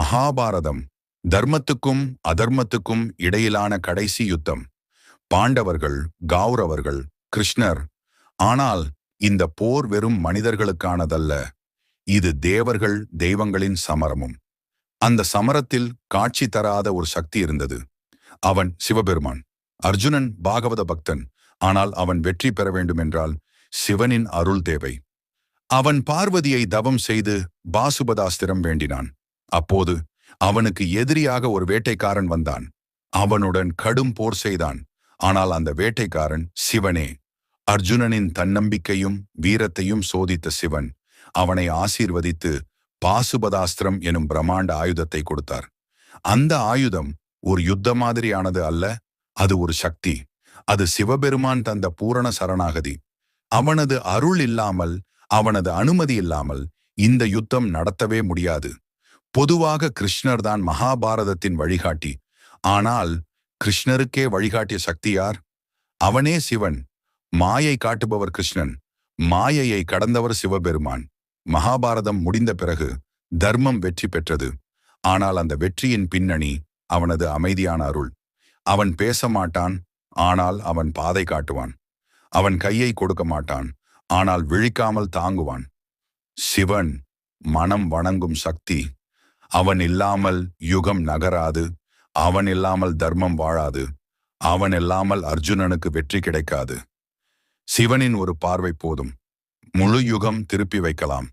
மகாபாரதம் தர்மத்துக்கும் அதர்மத்துக்கும் இடையிலான கடைசி யுத்தம். பாண்டவர்கள் கௌரவர்கள் கிருஷ்ணர். ஆனால் இந்த போர் வெறும் மனிதர்களுக்கானதல்ல. இது தேவர்கள் தெய்வங்களின் சமரமும். அந்த சமரத்தில் காட்சி தராத ஒரு சக்தி இருந்தது. அவன் சிவபெருமான் அர்ஜுனன் பாகவத பக்தன். ஆனால் அவன் வெற்றி பெற வேண்டுமென்றால் சிவனின் அருள் தேவை. அவன் பார்வதியை தவம் செய்து பாசுபதாஸ்திரம் வேண்டினான். அப்போது அவனுக்கு எதிரியாக ஒரு வேட்டைக்காரன் வந்தான். அவனுடன் கடும் போர் செய்தான். ஆனால் அந்த வேட்டைக்காரன் சிவனே. அர்ஜுனனின் தன்னம்பிக்கையும் வீரத்தையும் சோதித்த சிவன் அவனை ஆசீர்வதித்து பாசுபதாஸ்திரம் எனும் பிரம்மாண்ட ஆயுதத்தை கொடுத்தார். அந்த ஆயுதம் ஒரு யுத்த மாதிரியானது அல்ல அது ஒரு சக்தி. அது சிவபெருமான் தந்த பூரண சரணாகதி. அவனது அருள் இல்லாமல் அவனது அனுமதி இல்லாமல் இந்த யுத்தம் நடத்தவே முடியாது. பொதுவாக கிருஷ்ணர் தான் மகாபாரதத்தின் வழிகாட்டி. ஆனால் கிருஷ்ணருக்கே வழிகாட்டிய சக்தி யார்? அவனே சிவன். மாயை காட்டுபவர் கிருஷ்ணன். மாயையை கடந்தவர் சிவபெருமான். மகாபாரதம் முடிந்த பிறகு தர்மம் வெற்றி பெற்றது. ஆனால் அந்த வெற்றியின் பின்னணி அவனது அமைதியான அருள். அவன் பேச மாட்டான் ஆனால் அவன் பாதை காட்டுவான். அவன் கையை கொடுக்க மாட்டான் ஆனால் விழிக்காமல் தாங்குவான். சிவன் மனம் வணங்கும் சக்தி அவன் இல்லாமல் யுகம் நகராது அவன் இல்லாமல் தர்மம் வாழாது அவன் இல்லாமல் அர்ஜுனனுக்கு வெற்றி கிடைக்காது. சிவனின் ஒரு பார்வை போதும். முழு யுகம் திருப்பி வைக்கலாம்.